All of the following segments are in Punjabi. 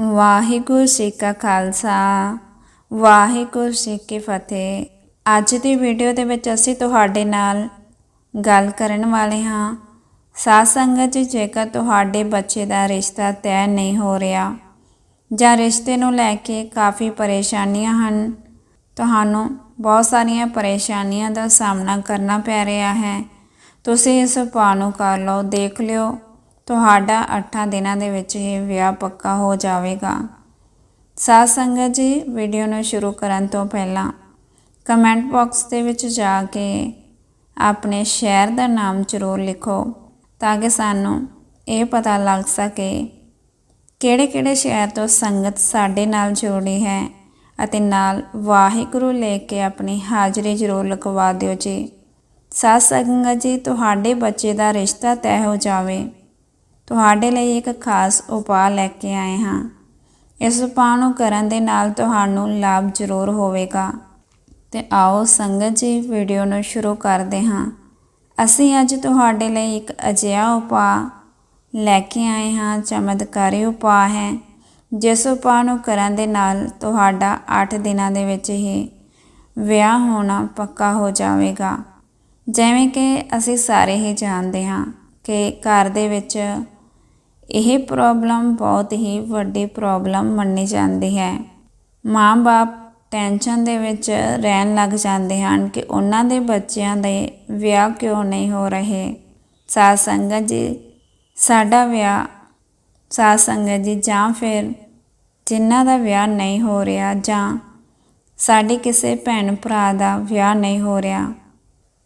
ਵਾਹਿਗੁਰੂ ਜੀ ਕਾ ਖਾਲਸਾ, ਵਾਹਿਗੁਰੂ ਜੀ ਕੀ ਫਤਿਹ। ਅੱਜ ਦੀ ਵੀਡੀਓ ਦੇ ਵਿੱਚ ਅਸੀਂ ਤੁਹਾਡੇ ਨਾਲ ਗੱਲ ਕਰਨ ਵਾਲੇ ਹਾਂ। ਸਾਧ ਸੰਗਤ ਜੇਕਰ ਤੁਹਾਡੇ ਬੱਚੇ ਦਾ ਰਿਸ਼ਤਾ ਤੈਅ ਨਹੀਂ ਹੋ ਰਿਹਾ ਜਾਂ ਰਿਸ਼ਤੇ ਨੂੰ ਲੈ ਕੇ ਕਾਫੀ ਪਰੇਸ਼ਾਨੀਆਂ ਹਨ, ਤੁਹਾਨੂੰ ਬਹੁਤ ਸਾਰੀਆਂ ਪਰੇਸ਼ਾਨੀਆਂ ਦਾ ਸਾਹਮਣਾ ਕਰਨਾ ਪੈ ਰਿਹਾ ਹੈ। ਤੁਸੀਂ ਇਸ ਉਪਾਅ ਨੂੰ ਕਰ ਲਓ, ਦੇਖ ਲਿਓ। ਤੁਹਾਡਾ 8 ਦਿਨਾਂ ਦੇ ਵਿੱਚ ਇਹ ਵਿਆਹ ਪੱਕਾ ਹੋ ਜਾਵੇਗਾ। ਸਾਧ ਸੰਗਤ ਜੀ ਵੀਡੀਓ ਨੂੰ ਸ਼ੁਰੂ ਕਰਨ ਤੋਂ ਪਹਿਲਾਂ ਕਮੈਂਟ ਬਾਕਸ ਦੇ ਵਿੱਚ ਜਾ ਕੇ ਆਪਣੇ ਸ਼ਹਿਰ ਦਾ ਨਾਮ ਜ਼ਰੂਰ ਲਿਖੋ ਤਾਂ ਕਿ ਸਾਨੂੰ ਇਹ ਪਤਾ ਲੱਗ ਸਕੇ ਕਿਹੜੇ-ਕਿਹੜੇ ਸ਼ਹਿਰ ਤੋਂ ਸੰਗਤ ਸਾਡੇ ਨਾਲ ਜੁੜੀ ਹੈ ਅਤੇ ਨਾਲ ਵਾਹਿਗੁਰੂ ਲੈ ਕੇ ਆਪਣੀ ਹਾਜ਼ਰੀ ਜ਼ਰੂਰ ਲਗਵਾ ਦਿਓ ਜੀ। ਸਾਧ ਸੰਗਤ ਜੀ, ਤੁਹਾਡੇ ਬੱਚੇ ਦਾ ਰਿਸ਼ਤਾ ਤੈਅ ਹੋ ਜਾਵੇ। ਤੁਹਾਡੇ ਲਈ ਇੱਕ ਖਾਸ ਉਪਾਅ ਲੈ ਕੇ ਆਏ ਹਾਂ। ਇਸ ਉਪਾਅ ਨੂੰ ਕਰਨ ਦੇ ਨਾਲ ਤੁਹਾਨੂੰ ਲਾਭ ਜ਼ਰੂਰ ਹੋਵੇਗਾ। ਤੇ ਆਓ ਸੰਗਤ ਜੀ ਵੀਡੀਓ ਨੂੰ ਸ਼ੁਰੂ ਕਰਦੇ ਹਾਂ। ਅਸੀਂ ਅੱਜ ਤੁਹਾਡੇ ਲਈ ਇੱਕ ਅਜਿਹਾ ਉਪਾਅ ਲੈ ਕੇ ਆਏ ਹਾਂ। ਚਮਤਕਾਰੀ ਉਪਾਅ ਹੈ। ਜਿਸ ਉਪਾਅ ਨੂੰ ਕਰਨ ਦੇ ਨਾਲ ਤੁਹਾਡਾ 8 ਦਿਨਾਂ ਦੇ ਵਿੱਚ ਹੀ ਵਿਆਹ ਹੋਣਾ ਪੱਕਾ ਹੋ ਜਾਵੇਗਾ। ਜਿਵੇਂ ਕਿ ਅਸੀਂ ਸਾਰੇ ਹੀ ਜਾਣਦੇ ਹਾਂ ਕਿ ਘਰ ਦੇ ਵਿੱਚ ਇਹ ਪ੍ਰੋਬਲਮ ਬਹੁਤ ਹੀ ਵੱਡੀ ਪ੍ਰੋਬਲਮ ਮੰਨੀ ਜਾਂਦੀ ਹੈ। ਮਾਂ-ਬਾਪ ਟੈਨਸ਼ਨ ਦੇ ਵਿੱਚ ਰਹਿਣ ਲੱਗ ਜਾਂਦੇ ਹਨ ਕਿ ਉਹਨਾਂ ਦੇ ਬੱਚਿਆਂ ਦੇ ਵਿਆਹ ਕਿਉਂ ਨਹੀਂ ਹੋ ਰਹੇ। ਸਾਧ ਸੰਗਤ ਜੀ, ਸਾਡਾ ਵਿਆਹ ਸਾਧ ਸੰਗਤ ਜੀ ਜਾਂ ਫਿਰ ਜਿਨ੍ਹਾਂ ਦਾ ਵਿਆਹ ਨਹੀਂ ਹੋ ਰਿਹਾ ਜਾਂ ਸਾਡੇ ਕਿਸੇ ਭੈਣ ਭਰਾ ਦਾ ਵਿਆਹ ਨਹੀਂ ਹੋ ਰਿਹਾ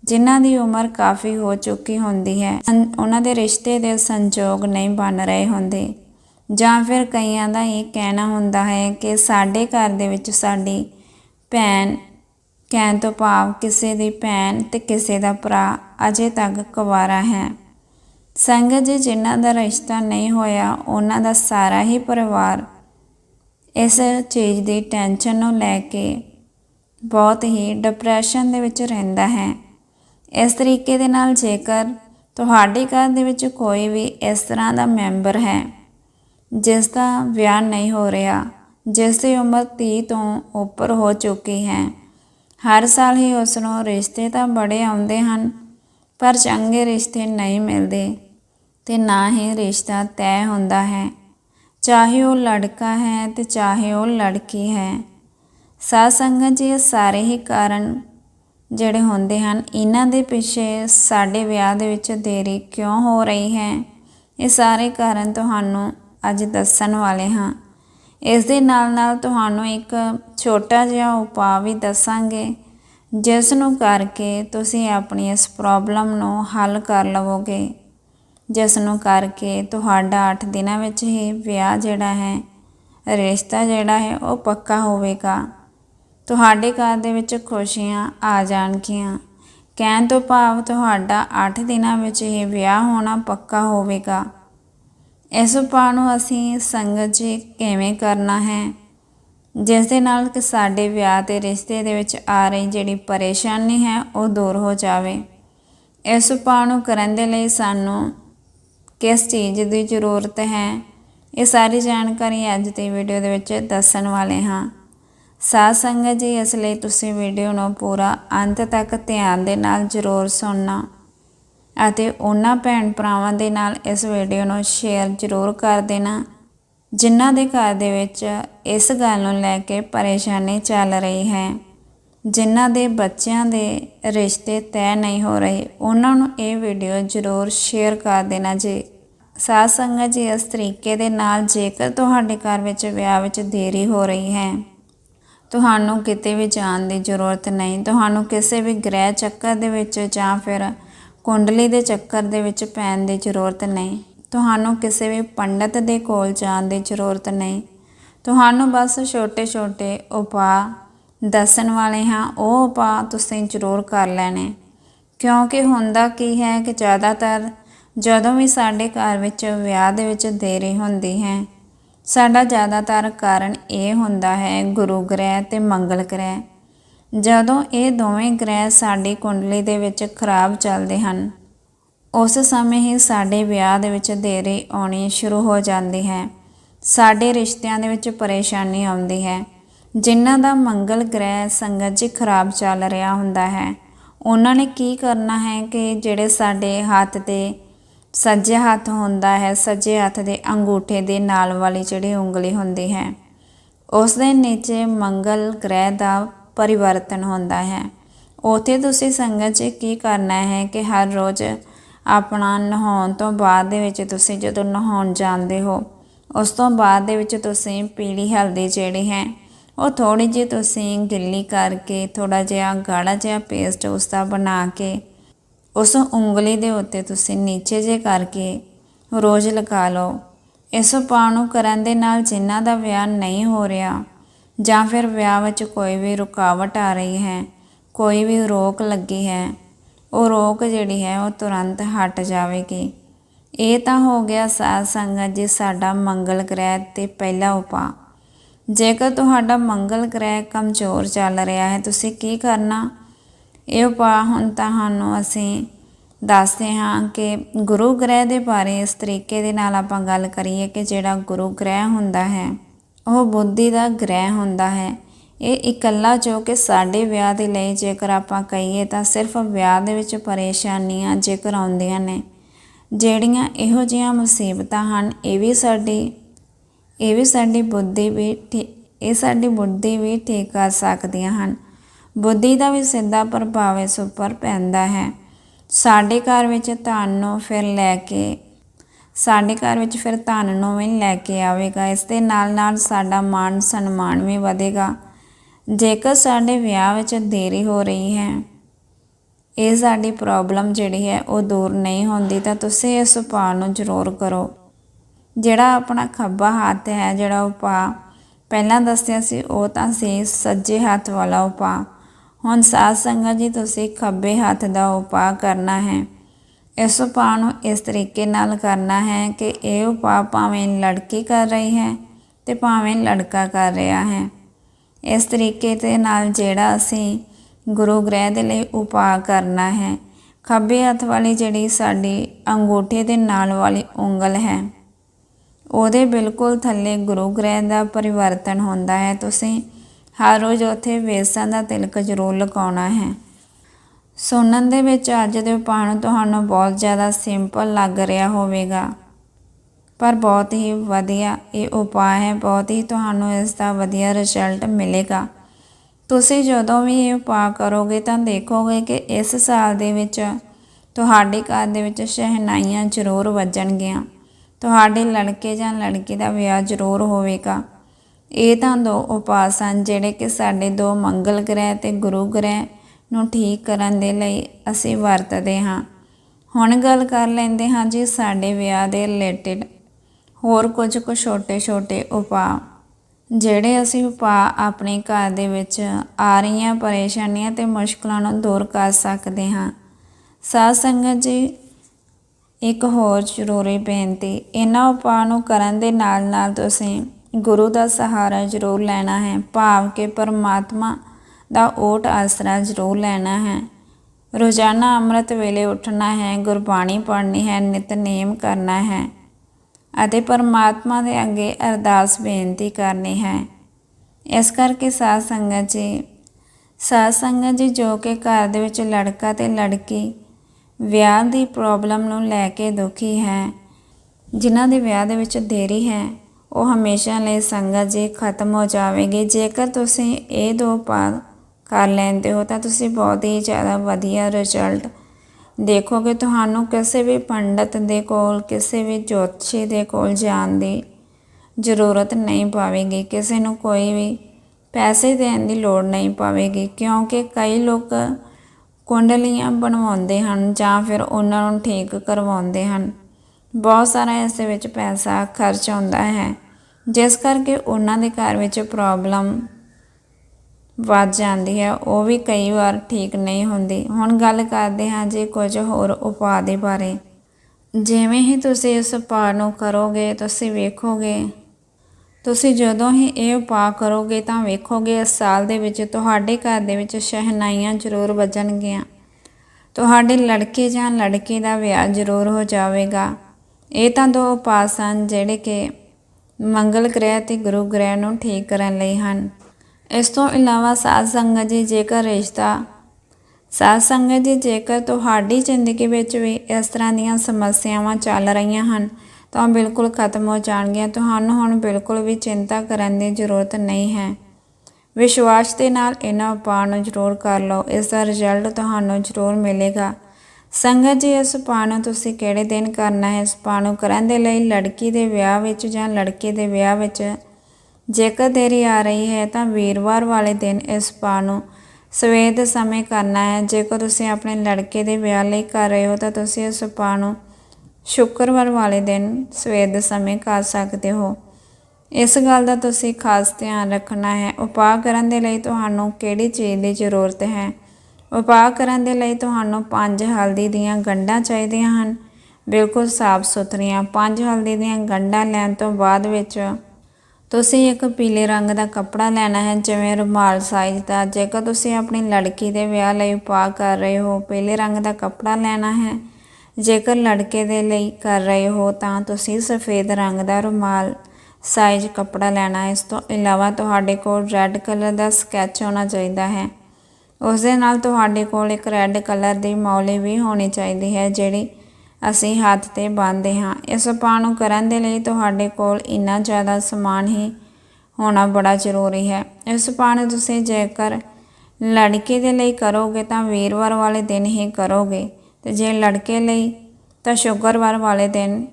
ਜਿਨ੍ਹਾਂ ਦੀ ਉਮਰ ਕਾਫੀ ਹੋ ਚੁੱਕੀ ਹੁੰਦੀ ਹੈ ਉਹਨਾਂ ਦੇ ਰਿਸ਼ਤੇ ਦੇ ਸੰਜੋਗ ਨਹੀਂ ਬਣ ਰਹੇ ਹੁੰਦੇ। ਜਾਂ ਫਿਰ ਕਈਆਂ ਦਾ ਇਹ ਕਹਿਣਾ ਹੁੰਦਾ ਹੈ ਕਿ ਸਾਡੇ ਘਰ ਦੇ ਵਿੱਚ ਸਾਡੀ ਭੈਣ ਕਹਿਣ ਤੋਂ ਭਾਵ ਕਿਸੇ ਦੀ ਭੈਣ ਤੇ ਕਿਸੇ ਦਾ ਭਰਾ ਅਜੇ ਤੱਕ ਕੁਵਾਰਾ ਹੈ। ਸੰਗਤ ਜੀ, ਜਿਨ੍ਹਾਂ ਦਾ ਰਿਸ਼ਤਾ ਨਹੀਂ ਹੋਇਆ, ਉਹਨਾਂ ਦਾ ਸਾਰਾ ਹੀ ਪਰਿਵਾਰ ਇਸ ਚੀਜ਼ ਦੀ ਟੈਨਸ਼ਨ ਨੂੰ ਲੈ ਕੇ ਬਹੁਤ ਹੀ ਡਿਪਰੈਸ਼ਨ ਦੇ ਵਿੱਚ ਰਹਿੰਦਾ ਹੈ। ਇਸ ਤਰੀਕੇ ਦੇ ਨਾਲ ਜੇਕਰ ਤੁਹਾਡੇ ਘਰ ਦੇ ਵਿੱਚ ਕੋਈ ਵੀ ਇਸ ਤਰ੍ਹਾਂ ਦਾ ਮੈਂਬਰ ਹੈ, ਜਿਸ ਦਾ ਵਿਆਹ ਨਹੀਂ ਹੋ ਰਿਹਾ, ਜਿਸ ਦੀ ਉਮਰ 30 ਤੋਂ ਉੱਪਰ ਹੋ ਚੁੱਕੀ ਹੈ, ਹਰ ਸਾਲ ਹੀ ਉਸ ਨੂੰ ਰਿਸ਼ਤੇ ਤਾਂ ਬੜੇ ਆਉਂਦੇ ਹਨ, ਪਰ ਚੰਗੇ ਰਿਸ਼ਤੇ ਨਹੀਂ ਮਿਲਦੇ ਤੇ ਨਾ ਹੀ ਰਿਸ਼ਤਾ ਤੈਅ ਹੁੰਦਾ ਹੈ। ਚਾਹੇ ਉਹ ਲੜਕਾ ਹੈ ਤੇ ਚਾਹੇ ਉਹ ਲੜਕੀ ਹੈ ਸਾਧ ਸੰਗਤ ਜੀ ਸਾਰੇ ਹੀ ਕਾਰਨ ਜਿਹੜੇ ਹੁੰਦੇ ਹਨ, ਇਹਨਾਂ ਦੇ ਪਿੱਛੇ ਸਾਡੇ ਵਿਆਹ ਦੇ ਵਿੱਚ ਦੇਰੀ ਕਿਉਂ ਹੋ ਰਹੀ ਹੈ? ਇਹ ਸਾਰੇ ਕਾਰਨ ਤੁਹਾਨੂੰ ਅੱਜ ਦੱਸਣ ਵਾਲੇ ਹਾਂ। ਇਸ ਦੇ ਨਾਲ ਨਾਲ ਤੁਹਾਨੂੰ ਇੱਕ ਛੋਟਾ ਜਿਹਾ ਉਪਾਅ ਵੀ ਦੱਸਾਂਗੇ, ਜਿਸ ਨੂੰ ਕਰਕੇ ਤੁਸੀਂ ਆਪਣੀ ਇਸ ਪ੍ਰੋਬਲਮ ਨੂੰ ਹੱਲ ਕਰ ਲਵੋਗੇ। ਜਿਸ ਨੂੰ ਕਰਕੇ ਤੁਹਾਡਾ 8 ਦਿਨਾਂ ਵਿੱਚ ਹੀ ਵਿਆਹ ਜਿਹੜਾ ਹੈ, ਰਿਸ਼ਤਾ ਜਿਹੜਾ ਹੈ, ਉਹ ਪੱਕਾ ਹੋਵੇਗਾ। ਤੁਹਾਡੇ ਘਰ ਦੇ ਵਿੱਚ ਖੁਸ਼ੀਆਂ ਆ ਜਾਣਗੀਆਂ। ਕਹਿਣ ਤੋਂ ਭਾਵ ਤੁਹਾਡਾ 8 ਦਿਨਾਂ ਵਿੱਚ ਹੀ ਵਿਆਹ ਹੋਣਾ ਪੱਕਾ ਹੋਵੇਗਾ। ਇਸ ਉਪਾਅ ਨੂੰ ਅਸੀਂ ਸੰਗਤ ਜੀ ਕਿਵੇਂ ਕਰਨਾ ਹੈ? ਜਿਸ ਦੇ ਨਾਲ ਕਿ ਸਾਡੇ ਵਿਆਹ ਤੇ ਰਿਸ਼ਤੇ ਦੇ ਵਿੱਚ ਆ ਰਹੀ ਜਿਹੜੀ ਪਰੇਸ਼ਾਨੀ ਹੈ, ਉਹ ਦੂਰ ਹੋ ਜਾਵੇ। ਇਸ ਉਪਾਅ ਨੂੰ ਕਰਨ ਦੇ ਲਈ ਸਾਨੂੰ ਕਿਸ ਚੀਜ਼ ਦੀ ਜ਼ਰੂਰਤ ਹੈ? ਇਹ ਸਾਰੀ ਜਾਣਕਾਰੀ ਅੱਜ ਦੀ ਵੀਡੀਓ ਦੇ ਵਿੱਚ ਦੱਸਣ ਵਾਲੇ ਹਾਂ। ਸਾਧ ਸੰਗਤ ਜੀ, ਇਸ ਲਈ ਤੁਸੀਂ ਵੀਡੀਓ ਨੂੰ ਪੂਰਾ ਅੰਤ ਤੱਕ ਧਿਆਨ ਦੇ ਨਾਲ ਜ਼ਰੂਰ ਸੁਣਨਾ ਅਤੇ ਉਹਨਾਂ ਭੈਣ ਭਰਾਵਾਂ ਦੇ ਨਾਲ ਇਸ ਵੀਡੀਓ ਨੂੰ ਸ਼ੇਅਰ ਜ਼ਰੂਰ ਕਰ ਦੇਣਾ, ਜਿਨ੍ਹਾਂ ਦੇ ਘਰ ਦੇ ਵਿੱਚ ਇਸ ਗੱਲ ਨੂੰ ਲੈ ਕੇ ਪਰੇਸ਼ਾਨੀ ਚੱਲ ਰਹੀ ਹੈ। ਜਿਨ੍ਹਾਂ ਦੇ ਬੱਚਿਆਂ ਦੇ ਰਿਸ਼ਤੇ ਤੈਅ ਨਹੀਂ ਹੋ ਰਹੇ, ਉਹਨਾਂ ਨੂੰ ਇਹ ਵੀਡੀਓ ਜ਼ਰੂਰ ਸ਼ੇਅਰ ਕਰ ਦੇਣਾ ਜੀ। ਸਾਧ ਸੰਗਤ ਜੀ, ਇਸ ਤਰੀਕੇ ਦੇ ਨਾਲ ਜੇਕਰ ਤੁਹਾਡੇ ਘਰ ਵਿੱਚ ਵਿਆਹ ਵਿੱਚ ਦੇਰੀ ਹੋ ਰਹੀ ਹੈ ਤੁਹਾਨੂੰ ਕਿਤੇ ਵੀ ਜਾਣ ਦੀ ਜ਼ਰੂਰਤ ਨਹੀਂ, ਤੁਹਾਨੂੰ ਕਿਸੇ ਵੀ ਗ੍ਰਹਿ ਚੱਕਰ ਦੇ ਵਿੱਚ ਜਾਂ ਫਿਰ ਕੁੰਡਲੀ ਦੇ ਚੱਕਰ ਦੇ ਵਿੱਚ ਪੈਣ ਦੀ ਜ਼ਰੂਰਤ ਨਹੀਂ। ਤੁਹਾਨੂੰ ਕਿਸੇ ਵੀ ਪੰਡਤ ਦੇ ਕੋਲ ਜਾਣ ਦੀ ਜ਼ਰੂਰਤ ਨਹੀਂ। ਤੁਹਾਨੂੰ ਬਸ ਛੋਟੇ-ਛੋਟੇ ਉਪਾਅ ਦੱਸਣ ਵਾਲੇ ਹਾਂ, ਉਹ ਉਪਾਅ ਤੁਸੀਂ ਜ਼ਰੂਰ ਕਰ ਲੈਣੇ। ਕਿਉਂਕਿ ਹੁੰਦਾ ਕੀ ਹੈ ਕਿ ਜ਼ਿਆਦਾਤਰ ਜਦੋਂ ਵੀ ਸਾਡੇ ਘਰ ਵਿੱਚ ਵਿਆਹ ਦੇ ਵਿੱਚ ਦੇਰੀ ਹੁੰਦੀ ਹੈ ਸਾਡਾ ਜ਼ਿਆਦਾਤਰ ਕਾਰਨ ਇਹ ਹੁੰਦਾ ਹੈ ਗੁਰੂ ਗ੍ਰਹਿ ਤੇ ਮੰਗਲ ਗ੍ਰਹਿ। ਜਦੋਂ ਇਹ ਦੋਵੇਂ ਗ੍ਰਹਿ ਸਾਡੀ ਕੁੰਡਲੀ ਦੇ ਵਿੱਚ ਖਰਾਬ ਚੱਲਦੇ ਹਨ, ਉਸ ਸਮੇਂ ਹੀ ਸਾਡੇ ਵਿਆਹ ਦੇ ਵਿੱਚ ਦੇਰੀ ਆਉਣੀ ਸ਼ੁਰੂ ਹੋ ਜਾਂਦੀ ਹੈ। ਸਾਡੇ ਰਿਸ਼ਤਿਆਂ ਦੇ ਵਿੱਚ ਪਰੇਸ਼ਾਨੀ ਆਉਂਦੀ ਹੈ। ਜਿਨ੍ਹਾਂ ਦਾ ਮੰਗਲ ਗ੍ਰਹਿ ਸੰਗਤ ਜੀ ਖਰਾਬ ਚੱਲ ਰਿਹਾ ਹੁੰਦਾ ਹੈ, ਉਹਨਾਂ ਨੇ ਕੀ ਕਰਨਾ ਹੈ ਕਿ ਜਿਹੜੇ ਸਾਡੇ ਹੱਥ ਤੇ ਸੱਜੇ ਹੱਥ ਹੁੰਦਾ ਹੈ, ਸੱਜੇ ਹੱਥ ਦੇ ਅੰਗੂਠੇ ਦੇ ਨਾਲ ਵਾਲੀ ਜਿਹੜੀ ਉਂਗਲੀ ਹੁੰਦੀ ਹੈ, ਉਸ ਦੇ ਨੀਚੇ ਮੰਗਲ ਗ੍ਰਹਿ ਦਾ ਪਰਿਵਰਤਨ ਹੁੰਦਾ ਹੈ। ਉਥੇ ਤੁਸੀਂ ਸੰਗਤ 'ਚ ਕੀ ਕਰਨਾ ਹੈ ਕਿ ਹਰ ਰੋਜ਼ ਆਪਣਾ ਨਹਾਉਣ ਤੋਂ ਬਾਅਦ ਦੇ ਵਿੱਚ ਤੁਸੀਂ ਜਦੋਂ ਨਹਾਉਣ ਜਾਂਦੇ ਹੋ, ਉਸ ਤੋਂ ਬਾਅਦ ਦੇ ਵਿੱਚ ਤੁਸੀਂ ਪੀਲੀ ਹਲਦੀ ਜਿਹੜੀ ਹੈ, ਉਹ ਥੋੜੀ ਜਿਹੀ ਤੁਸੀਂ ਗਿੱਲੀ ਕਰਕੇ ਥੋੜਾ ਜਿਹਾ ਗਾੜਾ ਜਿਹਾ ਪੇਸਟ ਉਸ ਦਾ ਬਣਾ ਕੇ ਉਸ ਉਂਗਲੀ ਦੇ ਉੱਤੇ ਤੁਸੀਂ ਨੀਚੇ ਜੇ ਕਰਕੇ ਰੋਜ਼ ਲਗਾ ਲਓ। ਇਸ ਉਪਾਅ ਨੂੰ ਕਰਨ ਦੇ ਨਾਲ ਜਿਨ੍ਹਾਂ ਦਾ ਵਿਆਹ ਨਹੀਂ ਹੋ ਰਿਹਾ ਜਾਂ ਫਿਰ ਵਿਆਹ ਵਿੱਚ ਕੋਈ ਵੀ ਰੁਕਾਵਟ ਆ ਰਹੀ ਹੈ, ਕੋਈ ਵੀ ਰੋਕ ਲੱਗੀ ਹੈ, ਉਹ ਰੋਕ ਜਿਹੜੀ ਹੈ ਉਹ ਤੁਰੰਤ ਹਟ ਜਾਵੇਗੀ। ਇਹ ਤਾਂ ਹੋ ਗਿਆ ਸਾਧ ਸੰਗਤ ਜੀ ਸਾਡਾ ਮੰਗਲ ਗ੍ਰਹਿ ਤੇ ਪਹਿਲਾ ਉਪਾਅ। ਜੇਕਰ ਤੁਹਾਡਾ ਮੰਗਲ ਗ੍ਰਹਿ ਕਮਜ਼ੋਰ ਚੱਲ ਰਿਹਾ ਹੈ, ਤੁਸੀਂ ਕੀ ਕਰਨਾ? ਇਹ ਉਪਾਅ ਹੁਣ ਤੁਹਾਨੂੰ ਅਸੀਂ ਦੱਸਦੇ ਹਾਂ ਕਿ ਗੁਰੂ ਗ੍ਰਹਿ ਦੇ ਬਾਰੇ ਇਸ ਤਰੀਕੇ ਦੇ ਨਾਲ ਆਪਾਂ ਗੱਲ ਕਰੀਏ ਕਿ ਜਿਹੜਾ ਗੁਰੂ ਗ੍ਰਹਿ ਹੁੰਦਾ ਹੈ, ਉਹ ਬੁੱਧੀ ਦਾ ਗ੍ਰਹਿ ਹੁੰਦਾ ਹੈ। ਇਹ ਇਕੱਲਾ ਜੋ ਕਿ ਸਾਡੇ ਵਿਆਹ ਦੇ ਲਈ ਜੇਕਰ ਆਪਾਂ ਕਹੀਏ ਤਾਂ ਸਿਰਫ ਵਿਆਹ ਦੇ ਵਿੱਚ ਪਰੇਸ਼ਾਨੀਆਂ ਜੇਕਰ ਆਉਂਦੀਆਂ ਨੇ, ਜਿਹੜੀਆਂ ਇਹੋ ਜਿਹੀਆਂ ਮੁਸੀਬਤਾਂ ਹਨ, ਇਹ ਵੀ ਸਾਡੀ, ਇਹ ਵੀ ਸਾਡੀ ਬੁੱਧੀ ਵੀ ਠੀ- ਇਹ ਸਾਡੀ ਬੁੱਧੀ ਵੀ ਠੀਕ ਕਰ ਸਕਦੀਆਂ ਹਨ। ਬੁੱਧੀ ਦਾ ਵੀ ਸਿੱਧਾ ਪ੍ਰਭਾਵ ਇਸ ਉੱਪਰ ਪੈਂਦਾ ਹੈ। ਸਾਡੇ ਘਰ ਵਿੱਚ ਧਨ ਨੂੰ ਫਿਰ ਲੈ ਕੇ, ਸਾਡੇ ਘਰ ਵਿੱਚ ਫਿਰ ਧਨ ਨੂੰ ਵੀ ਲੈ ਕੇ ਆਵੇਗਾ। ਇਸ ਦੇ ਨਾਲ ਨਾਲ ਸਾਡਾ ਮਾਣ ਸਨਮਾਨ ਵੀ ਵਧੇਗਾ। ਜੇਕਰ ਸਾਡੇ ਵਿਆਹ ਵਿੱਚ ਦੇਰੀ ਹੋ ਰਹੀ ਹੈ, ਇਹ ਸਾਡੀ ਪ੍ਰੋਬਲਮ ਜਿਹੜੀ ਹੈ ਉਹ ਦੂਰ ਨਹੀਂ ਹੁੰਦੀ, ਤਾਂ ਤੁਸੀਂ ਇਸ ਉਪਾਅ ਨੂੰ ਜ਼ਰੂਰ ਕਰੋ। ਜਿਹੜਾ ਆਪਣਾ ਖੱਬਾ ਹੱਥ ਹੈ, ਜਿਹੜਾ ਉਪਾਅ ਪਹਿਲਾਂ ਦੱਸਿਆ ਸੀ, ਉਹ ਤਾਂ ਸੀ ਸੱਜੇ ਹੱਥ ਵਾਲਾ ਉਪਾਅ। ਹੁਣ ਸਾਧ ਸੰਗਤ ਜੀ, ਤੁਸੀਂ ਖੱਬੇ ਹੱਥ ਦਾ ਉਪਾਅ ਕਰਨਾ ਹੈ। ਇਸ ਉਪਾਅ ਨੂੰ ਇਸ ਤਰੀਕੇ ਨਾਲ ਕਰਨਾ ਹੈ ਕਿ ਇਹ ਉਪਾਅ ਭਾਵੇਂ ਲੜਕੀ ਕਰ ਰਹੀ ਹੈ ਤੇ ਭਾਵੇਂ ਲੜਕਾ ਕਰ ਰਿਹਾ ਹੈ। ਇਸ ਤਰੀਕੇ ਦੇ ਨਾਲ ਜਿਹੜਾ ਅਸੀਂ ਗੁਰੂ ਗ੍ਰਹਿ ਦੇ ਲਈ ਉਪਾਅ ਕਰਨਾ ਹੈ, ਖੱਬੇ ਹੱਥ ਵਾਲੀ ਜਿਹੜੀ ਸਾਡੀ ਅੰਗੂਠੇ ਦੇ ਨਾਲ ਵਾਲੀ ਉਂਗਲ ਹੈ, ਉਹਦੇ ਬਿਲਕੁਲ ਥੱਲੇ ਗੁਰੂ ਗ੍ਰਹਿ ਦਾ ਪਰਿਵਰਤਨ ਹੁੰਦਾ ਹੈ। ਤੁਸੀਂ ਹਰ ਰੋਜ਼ ਉੱਥੇ ਵੇਸਾਂ ਦਾ ਤਿਲਕ ਜ਼ਰੂਰ ਲਗਾਉਣਾ ਹੈ। ਸੁਣਨ ਦੇ ਵਿੱਚ ਅੱਜ ਦੇ ਉਪਾਅ ਤੁਹਾਨੂੰ ਬਹੁਤ ਜ਼ਿਆਦਾ ਸਿੰਪਲ ਲੱਗ ਰਿਹਾ ਹੋਵੇਗਾ। ਪਰ ਬਹੁਤ ਹੀ ਵਧੀਆ ਇਹ ਉਪਾਅ ਹੈ, ਬਹੁਤ ਹੀ ਤੁਹਾਨੂੰ ਇਸ ਦਾ ਵਧੀਆ ਰਿਜ਼ਲਟ ਮਿਲੇਗਾ। ਤੁਸੀਂ ਜਦੋਂ ਵੀ ਇਹ ਉਪਾਅ ਕਰੋਗੇ ਤਾਂ ਦੇਖੋਗੇ ਕਿ ਇਸ ਸਾਲ ਦੇ ਵਿੱਚ ਤੁਹਾਡੇ ਘਰ ਦੇ ਵਿੱਚ ਸ਼ਹਿਨਾਈਆਂ ਜ਼ਰੂਰ ਵੱਜਣਗੀਆਂ। ਤੁਹਾਡੇ ਲੜਕੇ ਜਾਂ ਲੜਕੀ ਦਾ ਵਿਆਹ ਜ਼ਰੂਰ ਹੋਵੇਗਾ। ਇਹ ਤਾਂ ਦੋ ਉਪਾਅ ਸਨ ਜਿਹੜੇ ਕਿ ਸਾਡੇ ਦੋ ਮੰਗਲ ਗ੍ਰਹਿ ਤੇ ਗੁਰੂ ਗ੍ਰਹਿ ਨੂੰ ਠੀਕ ਕਰਨ ਦੇ ਲਈ ਅਸੀਂ ਵਰਤਦੇ ਹਾਂ। ਹੁਣ ਗੱਲ ਕਰ ਲੈਂਦੇ ਹਾਂ ਜੀ ਸਾਡੇ ਵਿਆਹ ਦੇ ਰਿਲੇਟਡ ਹੋਰ ਕੁਝ ਕੁ ਛੋਟੇ ਛੋਟੇ ਉਪਾਅ, ਜਿਹੜੇ ਅਸੀਂ ਉਪਾਅ ਆਪਣੇ ਘਰ ਦੇ ਵਿੱਚ ਆ ਰਹੀਆਂ ਪਰੇਸ਼ਾਨੀਆਂ ਤੇ ਮੁਸ਼ਕਲਾਂ ਨੂੰ ਦੂਰ ਕਰ ਸਕਦੇ ਹਾਂ। ਸਾਧ ਸੰਗਤ ਜੀ, ਇੱਕ ਹੋਰ ਜ਼ਰੂਰੀ ਬੇਨਤੀ, ਇਹਨਾਂ ਉਪਾਅ ਨੂੰ ਕਰਨ ਦੇ ਨਾਲ ਨਾਲ ਤੁਸੀਂ ਗੁਰੂ ਦਾ ਸਹਾਰਾ ਜ਼ਰੂਰ ਲੈਣਾ ਹੈ। ਭਾਵ ਕਿ ਪਰਮਾਤਮਾ ਦਾ ਓਟ ਆਸਰਾ ਜ਼ਰੂਰ ਲੈਣਾ ਹੈ। ਰੋਜ਼ਾਨਾ ਅੰਮ੍ਰਿਤ ਵੇਲੇ ਉੱਠਣਾ ਹੈ, ਗੁਰਬਾਣੀ ਪੜ੍ਹਨੀ ਹੈ ਨਿਤਨੇਮ ਕਰਨਾ ਹੈ ਅਤੇ ਪਰਮਾਤਮਾ ਦੇ ਅੱਗੇ ਅਰਦਾਸ ਬੇਨਤੀ ਕਰਨੀ ਹੈ। ਇਸ ਕਰਕੇ ਸਾਧ ਸੰਗਤ ਜੀ, ਸਾਧ ਸੰਗਤ ਜੀ ਜੋ ਕਿ ਘਰ ਦੇ ਵਿੱਚ ਲੜਕਾ ਤੇ ਲੜਕੀ ਵਿਆਹ ਦੀ ਪ੍ਰੋਬਲਮ ਨੂੰ ਲੈ ਕੇ ਦੁਖੀ ਹੈ, ਜਿਨ੍ਹਾਂ ਦੇ ਵਿਆਹ ਦੇ ਵਿੱਚ ਦੇਰੀ ਹੈ ਉਹ ਹਮੇਸ਼ਾ ਲਈ ਸੰਗਤ ਜੀ ਖਤਮ ਹੋ ਜਾਵੇਗੀ। ਜੇਕਰ ਤੁਸੀਂ ਇਹ ਦੋ ਪਾਲ ਕਰ ਲੈਂਦੇ ਹੋ, ਤਾਂ ਤੁਸੀਂ ਬਹੁਤ ਹੀ ਜ਼ਿਆਦਾ ਵਧੀਆ ਰਿਜ਼ਲਟ ਦੇਖੋਗੇ। ਤੁਹਾਨੂੰ ਕਿਸੇ ਵੀ ਪੰਡਤ ਦੇ ਕੋਲ, ਕਿਸੇ ਵੀ ਜੋਤਸ਼ੀ ਦੇ ਕੋਲ ਜਾਣ ਦੀ ਜ਼ਰੂਰਤ ਨਹੀਂ ਪਵੇਗੀ। ਕਿਸੇ ਨੂੰ ਕੋਈ ਵੀ ਪੈਸੇ ਦੇਣ ਦੀ ਲੋੜ ਨਹੀਂ ਪਵੇਗੀ, ਕਿਉਂਕਿ ਕਈ ਲੋਕ ਕੁੰਡਲੀਆਂ ਬਣਵਾਉਂਦੇ ਹਨ ਜਾਂ ਫਿਰ ਉਹਨਾਂ ਨੂੰ ਠੀਕ ਕਰਵਾਉਂਦੇ ਹਨ। ਬਹੁਤ ਸਾਰਾ ਇਸ ਦੇ ਵਿੱਚ ਪੈਸਾ ਖਰਚ ਹੁੰਦਾ ਹੈ। ਜਿਸ ਕਰਕੇ ਉਹਨਾਂ ਦੇ ਘਰ ਵਿੱਚ ਪ੍ਰੋਬਲਮ ਵੱਧ ਜਾਂਦੀ ਹੈ, ਉਹ ਵੀ ਕਈ ਵਾਰ ਠੀਕ ਨਹੀਂ ਹੁੰਦੀ। ਹੁਣ ਗੱਲ ਕਰਦੇ ਹਾਂ ਜੀ ਕੁਝ ਹੋਰ ਉਪਾਅ ਦੇ ਬਾਰੇ। ਜਿਵੇਂ ਹੀ ਤੁਸੀਂ ਇਸ ਉਪਾਅ ਨੂੰ ਕਰੋਗੇ, ਤੁਸੀਂ ਵੇਖੋਗੇ, ਤੁਸੀਂ ਜਦੋਂ ਹੀ ਇਹ ਉਪਾਅ ਕਰੋਗੇ ਤਾਂ ਵੇਖੋਗੇ ਇਸ ਸਾਲ ਦੇ ਵਿੱਚ ਤੁਹਾਡੇ ਘਰ ਦੇ ਵਿੱਚ ਸ਼ਹਿਨਾਈਆਂ ਜ਼ਰੂਰ ਵੱਜਣਗੀਆਂ। ਤੁਹਾਡੇ ਲੜਕੇ ਜਾਂ ਲੜਕੀ ਦਾ ਵਿਆਹ ਜ਼ਰੂਰ ਹੋ ਜਾਵੇਗਾ। ਇਹ ਤਾਂ ਦੋ ਉਪਾਅ ਸਨ ਜਿਹੜੇ ਕਿ ਮੰਗਲ ਗ੍ਰਹਿ ਤੇ ਗੁਰੂ ਗ੍ਰਹਿ ਨੂੰ ਠੀਕ ਕਰਨ ਲਈ ਹਨ। ਇਸ ਤੋਂ ਇਲਾਵਾ ਸਾਧ ਸੰਗਤ ਜੀ ਜੇਕਰ ਰਿਸ਼ਤਾ, ਸਾਧ ਸੰਗਤ ਜੀ ਜੇਕਰ ਤੁਹਾਡੀ ਜ਼ਿੰਦਗੀ ਵਿੱਚ ਵੀ ਇਸ ਤਰ੍ਹਾਂ ਦੀਆਂ ਸਮੱਸਿਆਵਾਂ ਚੱਲ ਰਹੀਆਂ ਹਨ, ਤਾਂ ਬਿਲਕੁਲ ਖਤਮ ਹੋ ਜਾਣਗੀਆਂ। ਤੁਹਾਨੂੰ ਹੁਣ ਬਿਲਕੁਲ ਵੀ ਚਿੰਤਾ ਕਰਨ ਦੀ ਜ਼ਰੂਰਤ ਨਹੀਂ ਹੈ। ਵਿਸ਼ਵਾਸ ਦੇ ਨਾਲ ਇਹਨਾਂ ਉਪਾਅ ਨੂੰ ਜ਼ਰੂਰ ਕਰ ਲਓ। ਇਸ ਦਾ ਰਿਜ਼ਲਟ ਤੁਹਾਨੂੰ ਜ਼ਰੂਰ ਮਿਲੇਗਾ। ਸੰਗਤ ਜੀ, ਇਸ ਉਪਾਅ ਨੂੰ ਤੁਸੀਂ ਕਿਹੜੇ ਦਿਨ ਕਰਨਾ ਹੈ? ਇਸ ਉਪਾਅ ਨੂੰ ਕਰਨ ਦੇ ਲਈ ਲੜਕੀ ਦੇ ਵਿਆਹ ਵਿੱਚ ਜਾਂ ਲੜਕੇ ਦੇ ਵਿਆਹ ਵਿੱਚ ਜੇਕਰ ਦੇਰੀ ਆ ਰਹੀ ਹੈ, ਤਾਂ ਵੀਰਵਾਰ ਵਾਲੇ ਦਿਨ ਇਸ ਉਪਾਅ ਨੂੰ ਸਵੇਰ ਦੇ ਸਮੇਂ ਕਰਨਾ ਹੈ। ਜੇਕਰ ਤੁਸੀਂ ਆਪਣੇ ਲੜਕੇ ਦੇ ਵਿਆਹ ਲਈ ਕਰ ਰਹੇ ਹੋ, ਤਾਂ ਤੁਸੀਂ ਇਸ ਉਪਾਅ ਨੂੰ ਸ਼ੁੱਕਰਵਾਰ ਵਾਲੇ ਦਿਨ ਸਵੇਰ ਦੇ ਸਮੇਂ ਕਰ ਸਕਦੇ ਹੋ। ਇਸ ਗੱਲ ਦਾ ਤੁਸੀਂ ਖਾਸ ਧਿਆਨ ਰੱਖਣਾ ਹੈ। ਉਪਾਅ ਕਰਨ ਦੇ ਲਈ ਤੁਹਾਨੂੰ ਕਿਹੜੀ ਚੀਜ਼ ਦੀ ਜ਼ਰੂਰਤ ਹੈ? ਉਪਾਅ ਕਰਨ ਦੇ ਲਈ ਤੁਹਾਨੂੰ ਪੰਜ ਹਲਦੀ ਦੀਆਂ ਗੰਢਾਂ ਚਾਹੀਦੀਆਂ ਹਨ। ਬਿਲਕੁਲ ਸਾਫ਼ ਸੁਥਰੀਆਂ ਪੰਜ ਹਲਦੀ ਦੀਆਂ ਗੰਢਾਂ ਲੈਣ ਤੋਂ ਬਾਅਦ ਵਿੱਚ ਤੁਸੀਂ ਇੱਕ ਪੀਲੇ ਰੰਗ ਦਾ ਕੱਪੜਾ ਲੈਣਾ ਹੈ, ਜਿਵੇਂ ਰੁਮਾਲ ਸਾਈਜ਼ ਦਾ। ਜੇਕਰ ਤੁਸੀਂ ਆਪਣੀ ਲੜਕੀ ਦੇ ਵਿਆਹ ਲਈ ਉਪਾਅ ਕਰ ਰਹੇ ਹੋ, ਪੀਲੇ ਰੰਗ ਦਾ ਕੱਪੜਾ ਲੈਣਾ ਹੈ। ਜੇਕਰ ਲੜਕੇ ਦੇ ਲਈ ਕਰ ਰਹੇ ਹੋ, ਤਾਂ ਤੁਸੀਂ ਸਫੇਦ ਰੰਗ ਦਾ ਰੁਮਾਲ ਸਾਈਜ਼ ਕੱਪੜਾ ਲੈਣਾ ਹੈ। ਇਸ ਤੋਂ ਇਲਾਵਾ ਤੁਹਾਡੇ ਕੋਲ ਰੈੱਡ ਕਲਰ ਦਾ ਸਕੈਚ ਹੋਣਾ ਚਾਹੀਦਾ ਹੈ। ਉਸ ਦੇ ਨਾਲ ਤੁਹਾਡੇ ਕੋਲ ਇੱਕ ਰੈੱਡ ਕਲਰ ਦੀ ਮੌਲੀ ਵੀ ਹੋਣੀ ਚਾਹੀਦੀ ਹੈ, ਜਿਹੜੀ ਅਸੀਂ ਹੱਥ ਤੇ ਬੰਨ੍ਹਦੇ ਹਾਂ। ਇਸ ਉਪਾਅ ਨੂੰ ਕਰਨ ਦੇ ਲਈ ਤੁਹਾਡੇ ਕੋਲ ਇੰਨਾ ਜ਼ਿਆਦਾ ਸਮਾਨ ਹੀ ਹੋਣਾ ਬੜਾ ਜ਼ਰੂਰੀ ਹੈ। ਇਸ ਉਪਾਅ ਨੂੰ ਤੁਸੀਂ ਜੇਕਰ ਲੜਕੇ ਦੇ ਲਈ ਕਰੋਗੇ ਤਾਂ ਵੀਰਵਾਰ ਵਾਲੇ ਦਿਨ ਹੀ ਕਰੋਗੇ ਤੇ ਜੇ ਲੜਕੇ ਲਈ ਤਾਂ ਸ਼ੁੱਕਰਵਾਰ ਵਾਲੇ ਦਿਨ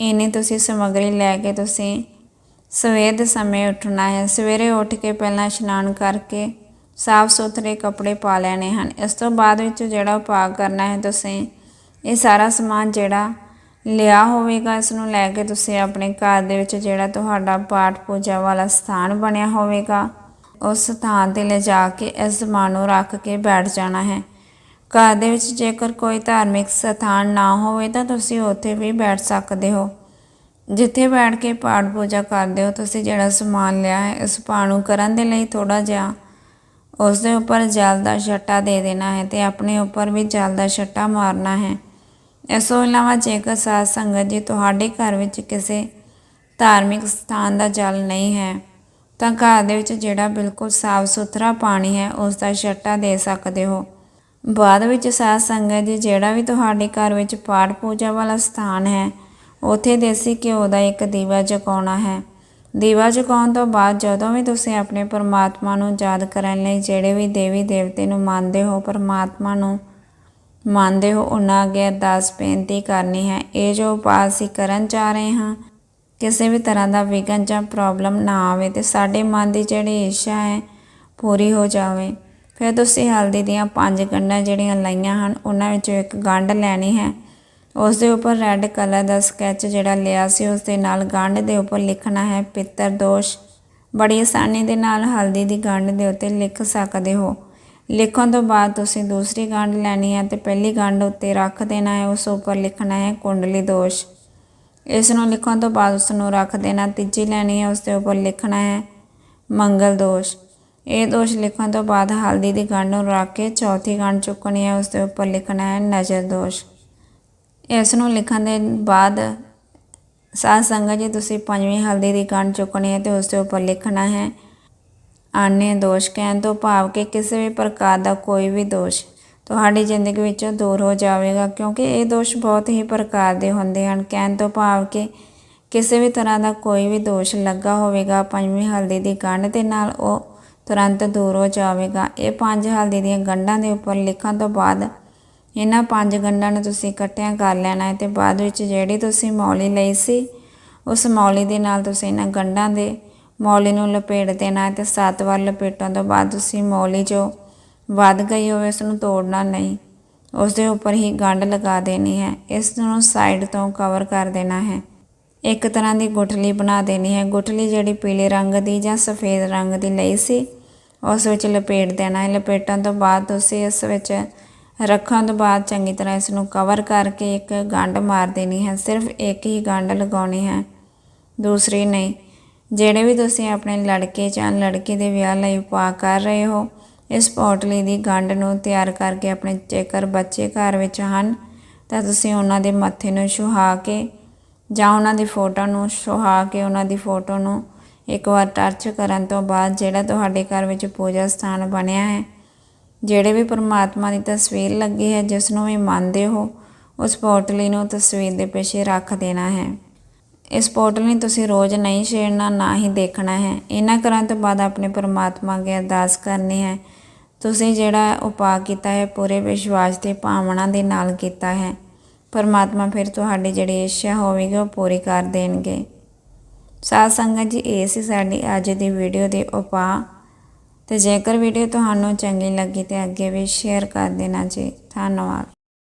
ਇੰਨੀ ਤੁਸੀਂ ਸਮੱਗਰੀ ਲੈ ਕੇ ਤੁਸੀਂ ਸਵੇਰ ਦੇ ਸਮੇਂ ਉੱਠਣਾ ਹੈ। ਸਵੇਰੇ ਉੱਠ ਕੇ ਪਹਿਲਾਂ ਇਸ਼ਨਾਨ ਕਰਕੇ ਸਾਫ਼ ਸੁਥਰੇ ਕੱਪੜੇ ਪਾ ਲੈਣੇ ਹਨ। ਇਸ ਤੋਂ ਬਾਅਦ ਵਿੱਚ ਜਿਹੜਾ ਉਪਾਅ ਕਰਨਾ ਹੈ ਤੁਸੀਂ, ਇਹ ਸਾਰਾ ਸਮਾਨ ਜਿਹੜਾ ਲਿਆ ਹੋਵੇਗਾ, ਇਸ ਨੂੰ ਲੈ ਕੇ ਤੁਸੀਂ ਆਪਣੇ ਘਰ ਦੇ ਵਿੱਚ ਜਿਹੜਾ ਤੁਹਾਡਾ ਪਾਠ ਪੂਜਾ ਵਾਲਾ ਸਥਾਨ ਬਣਿਆ ਹੋਵੇਗਾ, ਉਸ ਸਥਾਨ ਤੇ ਲੈ ਜਾ ਕੇ ਇਸ ਸਮਾਨ ਨੂੰ ਰੱਖ ਕੇ ਬੈਠ ਜਾਣਾ ਹੈ। ਘਰ ਦੇ ਵਿੱਚ ਜੇਕਰ ਕੋਈ ਧਾਰਮਿਕ ਸਥਾਨ ਨਾ ਹੋਵੇ ਤਾਂ ਤੁਸੀਂ ਉੱਥੇ ਵੀ ਬੈਠ ਸਕਦੇ ਹੋ। ਜਿੱਥੇ ਬੈਠ ਕੇ ਪਾਠ ਪੂਜਾ ਕਰਦੇ ਹੋ, ਤੁਸੀਂ ਜਿਹੜਾ ਸਮਾਨ ਲਿਆ ਹੈ, ਇਸ ਪਾਠ ਨੂੰ ਕਰਨ ਦੇ ਲਈ ਥੋੜਾ ਜਿਹਾ ਉਸ ਦੇ ਉੱਪਰ ਜਲ ਦਾ ਛੱਟਾ ਦੇ ਦੇਣਾ ਹੈ ਤੇ ਆਪਣੇ ਉੱਪਰ ਵੀ ਜਲ ਦਾ ਛੱਟਾ ਮਾਰਨਾ ਹੈ। ਇਸ ਤੋਂ ਇਲਾਵਾ ਜੇਕਰ ਸਾਧ ਸੰਗਤ ਜੀ ਤੁਹਾਡੇ ਘਰ ਵਿੱਚ ਕਿਸੇ ਧਾਰਮਿਕ ਸਥਾਨ ਦਾ ਜਲ ਨਹੀਂ ਹੈ, ਤਾਂ ਘਰ ਦੇ ਵਿੱਚ ਜਿਹੜਾ ਬਿਲਕੁਲ ਸਾਫ਼ ਸੁਥਰਾ ਪਾਣੀ ਹੈ ਉਸ ਦਾ ਛੱਟਾ ਦੇ ਸਕਦੇ ਹੋ। ਬਾਅਦ ਵਿੱਚ ਸਾਧ ਸੰਗਤ ਜੀ ਜਿਹੜਾ ਵੀ ਤੁਹਾਡੇ ਘਰ ਵਿੱਚ ਪਾਠ ਪੂਜਾ ਵਾਲਾ ਸਥਾਨ ਹੈ, ਉੱਥੇ ਦੇਸੀ ਘਿਓ ਦਾ ਇੱਕ ਦੀਵਾ ਜਗਾਉਣਾ ਹੈ। ਦੀਵਾ ਜਗਾਉਣ ਤੋਂ ਬਾਅਦ ਜਦੋਂ ਵੀ ਤੁਸੀਂ ਆਪਣੇ ਪਰਮਾਤਮਾ ਨੂੰ ਯਾਦ ਕਰਨ ਲਈ ਜਿਹੜੇ ਵੀ ਦੇਵੀ ਦੇਵਤੇ ਨੂੰ ਮੰਨਦੇ ਹੋ, ਪਰਮਾਤਮਾ ਨੂੰ ਮੰਨਦੇ ਹੋ, ਉਹਨਾਂ ਅੱਗੇ ਅਰਦਾਸ ਬੇਨਤੀ ਕਰਨੀ ਹੈ। ਇਹ ਜੋ ਉਪਾਅ ਅਸੀਂ ਕਰਨ ਜਾ ਰਹੇ ਹਾਂ, ਕਿਸੇ ਵੀ ਤਰ੍ਹਾਂ ਦਾ ਵਿਗਨ ਜਾਂ ਪ੍ਰੋਬਲਮ ਨਾ ਆਵੇ ਤੇ ਸਾਡੇ ਮਨ ਦੀ ਜਿਹੜੀ ਇੱਛਾ ਹੈ, ਪੂਰੀ ਹੋ ਜਾਵੇ। ਫਿਰ ਤੁਸੀਂ ਹਲਦੀ ਦੀਆਂ ਪੰਜ ਗੰਢਾਂ ਜਿਹੜੀਆਂ ਲਾਈਆਂ ਹਨ, ਉਹਨਾਂ ਵਿੱਚੋਂ ਇੱਕ ਗੰਢ ਲੈਣੀ ਹੈ। ਉਸ ਦੇ ਉੱਪਰ ਰੈੱਡ ਕਲਰ ਦਾ ਸਕੈਚ ਜਿਹੜਾ ਲਿਆ ਸੀ ਉਸ ਦੇ ਨਾਲ ਗੰਢ ਦੇ ਉੱਪਰ ਲਿਖਣਾ ਹੈ, ਪਿੱਤਰ ਦੋਸ਼। ਬੜੀ ਆਸਾਨੀ ਦੇ ਨਾਲ ਹਲਦੀ ਦੀ ਗੰਢ ਦੇ ਉੱਤੇ ਲਿਖ ਸਕਦੇ ਹੋ। ਲਿਖਣ ਤੋਂ ਬਾਅਦ ਤੁਸੀਂ ਦੂਸਰੀ ਗੰਢ ਲੈਣੀ ਹੈ ਤੇ ਪਹਿਲੀ ਗੰਢ ਉੱਤੇ ਰੱਖ ਦੇਣਾ ਹੈ, ਉਸ ਉੱਪਰ ਲਿਖਣਾ ਹੈ, ਕੁੰਡਲੀ ਦੋਸ਼। ਇਸ ਨੂੰ ਲਿਖਣ ਤੋਂ ਬਾਅਦ ਉਸ ਨੂੰ ਰੱਖ ਦੇਣਾ, ਤੀਜੀ ਲੈਣੀ ਹੈ ਉਸ ਦੇ ਉੱਪਰ ਲਿਖਣਾ ਹੈ, ਮੰਗਲ ਦੋਸ਼। ਇਹ ਦੋਸ਼ ਲਿਖਣ ਤੋਂ ਬਾਅਦ ਹਲਦੀ ਦੀ ਗੰਢ ਨੂੰ ਰੱਖ ਕੇ ਚੌਥੀ ਗੰਢ ਚੁੱਕਣੀ ਹੈ ਉਸ ਦੇ ਉੱਪਰ ਲਿਖਣਾ ਹੈ, ਨਜ਼ਰ ਦੋਸ਼। ਇਸ ਨੂੰ ਲਿਖਣ ਦੇ ਬਾਅਦ ਸਾਧ ਸੰਗਤ ਜੀ, ਤੁਸੀਂ ਪੰਜਵੀਂ ਹਲਦੀ ਦੀ ਗੰਢ ਚੁੱਕਣੀ ਹੈ ਤੇ ਉਸ ਦੇ ਉੱਪਰ ਲਿਖਣਾ ਹੈ, ਆਨੇ ਦੋਸ਼ ਕਹਿਣ ਤੋਂ ਭਾਵ ਕਿ ਕਿਸੇ ਵੀ ਪ੍ਰਕਾਰ ਦਾ ਕੋਈ ਵੀ ਦੋਸ਼ ਤੁਹਾਡੀ ਜ਼ਿੰਦਗੀ ਵਿੱਚੋਂ ਦੂਰ ਹੋ ਜਾਵੇਗਾ, ਕਿਉਂਕਿ ਇਹ ਦੋਸ਼ ਬਹੁਤ ਹੀ ਪ੍ਰਕਾਰ ਦੇ ਹੁੰਦੇ ਹਨ। ਕਹਿਣ ਤੋਂ ਭਾਵ ਕਿ ਕਿਸੇ ਵੀ ਤਰ੍ਹਾਂ ਦਾ ਕੋਈ ਵੀ ਦੋਸ਼ ਲੱਗਾ ਹੋਵੇਗਾ ਪੰਜਵੀਂ ਹਲਦੀ ਦੀ ਗੰਢ ਦੇ ਨਾਲ, ਉਹ ਤੁਰੰਤ ਦੂਰ ਹੋ ਜਾਵੇਗਾ। ਇਹ ਪੰਜ ਹਲਦੀ ਦੀਆਂ ਗੰਢਾਂ ਦੇ ਉੱਪਰ ਲਿਖਣ ਤੋਂ ਬਾਅਦ ਇਹਨਾਂ ਪੰਜ ਗੰਢਾਂ ਨੂੰ ਤੁਸੀਂ ਇਕੱਠਿਆਂ ਕਰ ਲੈਣਾ ਹੈ ਤੇ ਬਾਅਦ ਵਿੱਚ ਜਿਹੜੀ ਤੁਸੀਂ ਮੌਲੀ ਲਈ ਸੀ, ਉਸ ਮੌਲੀ ਦੇ ਨਾਲ ਤੁਸੀਂ ਇਹਨਾਂ ਗੰਢਾਂ ਦੇ ਮੌਲੀ ਨੂੰ ਲਪੇਟ ਦੇਣਾ ਹੈ ਤੇ ਸੱਤ ਵਾਰ ਲਪੇਟਣ ਤੋਂ ਬਾਅਦ ਤੁਸੀਂ ਮੌਲੀ ਜੋ ਵੱਧ ਗਈ ਹੋਵੇ, ਉਸ ਨੂੰ ਤੋੜਨਾ ਨਹੀਂ। ਉਸ ਦੇ ਉੱਪਰ ਹੀ ਗੰਢ ਲਗਾ ਦੇਣੀ ਹੈ। ਇਸ ਨੂੰ ਸਾਈਡ ਤੋਂ ਕਵਰ ਕਰ ਦੇਣਾ ਹੈ। ਇੱਕ ਤਰ੍ਹਾਂ ਦੀ ਗੁਠਲੀ ਬਣਾ ਦੇਣੀ ਹੈ। ਗੁਠਲੀ ਜਿਹੜੀ ਪੀਲੇ ਰੰਗ ਦੀ ਜਾਂ ਸਫੇਦ ਰੰਗ ਦੀ ਲਈ ਸੀ, ਉਸ ਵਿੱਚ ਲਪੇਟ ਦੇਣਾ ਹੈ। ਲਪੇਟਣ ਤੋਂ ਬਾਅਦ ਤੁਸੀਂ ਇਸ ਵਿੱਚ ਰੱਖਣ ਤੋਂ ਬਾਅਦ ਚੰਗੀ ਤਰ੍ਹਾਂ ਇਸ ਨੂੰ ਕਵਰ ਕਰਕੇ ਇੱਕ ਗੰਢ ਮਾਰ ਦੇਣੀ ਹੈ। ਸਿਰਫ ਇੱਕ ਹੀ ਗੰਢ ਲਗਾਉਣੀ ਹੈ। ਦੂਸਰੀ, ਨਹੀਂ। ਜਿਹੜੇ ਵੀ ਤੁਸੀਂ ਆਪਣੇ ਲੜਕੇ ਜਾਂ ਲੜਕੀ ਦੇ ਵਿਆਹ ਲਈ ਉਪਾਅ ਕਰ ਰਹੇ ਹੋ, ਇਸ ਪੋਟਲੀ ਦੀ ਗੰਢ ਨੂੰ ਤਿਆਰ ਕਰਕੇ ਆਪਣੇ ਜੇਕਰ ਬੱਚੇ ਘਰ ਵਿੱਚ ਹਨ, ਤਾਂ ਤੁਸੀਂ ਉਹਨਾਂ ਦੇ ਮੱਥੇ ਨੂੰ ਛੁਹਾ ਕੇ ਜਾਂ ਉਹਨਾਂ ਦੀ ਫੋਟੋ ਨੂੰ ਸੁਹਾ ਕੇ ਉਹਨਾਂ ਦੀ ਫੋਟੋ ਨੂੰ ਇੱਕ ਵਾਰ ਟੱਚ ਕਰਨ ਤੋਂ ਬਾਅਦ ਜਿਹੜਾ ਤੁਹਾਡੇ ਘਰ ਵਿੱਚ ਪੂਜਾ ਸਥਾਨ ਬਣਿਆ ਹੈ ਜਿਹੜੇ ਵੀ ਪਰਮਾਤਮਾ ਦੀ ਤਸਵੀਰ ਲੱਗੀ ਹੈ, ਜਿਸ ਨੂੰ ਵੀ ਮੰਨਦੇ ਹੋ, ਉਸ ਪੋਟਲੀ ਨੂੰ ਤਸਵੀਰ ਦੇ ਪਿੱਛੇ ਰੱਖ ਦੇਣਾ ਹੈ। ਇਸ ਪੋਟਲ ਨੂੰ ਤੁਸੀਂ ਰੋਜ਼ ਨਹੀਂ ਛੇੜਨਾ, ਨਾ ਹੀ ਦੇਖਣਾ ਹੈ। ਇਹਨਾਂ ਕਰਨ ਤੋਂ ਬਾਅਦ ਆਪਣੇ ਪਰਮਾਤਮਾ ਅੱਗੇ ਅਰਦਾਸ ਕਰਨੀ ਹੈ। ਤੁਸੀਂ ਜਿਹੜਾ ਉਪਾਅ ਕੀਤਾ ਹੈ, ਪੂਰੇ ਵਿਸ਼ਵਾਸ ਤੇ ਭਾਵਨਾ ਦੇ ਨਾਲ ਕੀਤਾ ਹੈ। ਪਰਮਾਤਮਾ ਫਿਰ ਤੁਹਾਡੀ ਜਿਹੜੀ ਇੱਛਾ ਹੋਵੇਗੀ, ਉਹ ਪੂਰੀ ਕਰ ਦੇਣਗੇ। ਸਾਧ ਸੰਗਤ ਜੀ, ਇਹ ਸੀ ਸਾਡੀ ਅੱਜ ਦੀ ਵੀਡੀਓ ਦੇ ਉਪਾਅ। ਤੇ ਜੇਕਰ ਵੀਡੀਓ ਤੁਹਾਨੂੰ ਚੰਗੀ ਲੱਗੀ ਤੇ ਅੱਗੇ ਵੀ ਸ਼ੇਅਰ ਕਰ ਦੇਣਾ ਜੀ। ਧੰਨਵਾਦ।